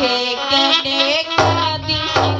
ফিরে মিছে কেনে কাঁদিস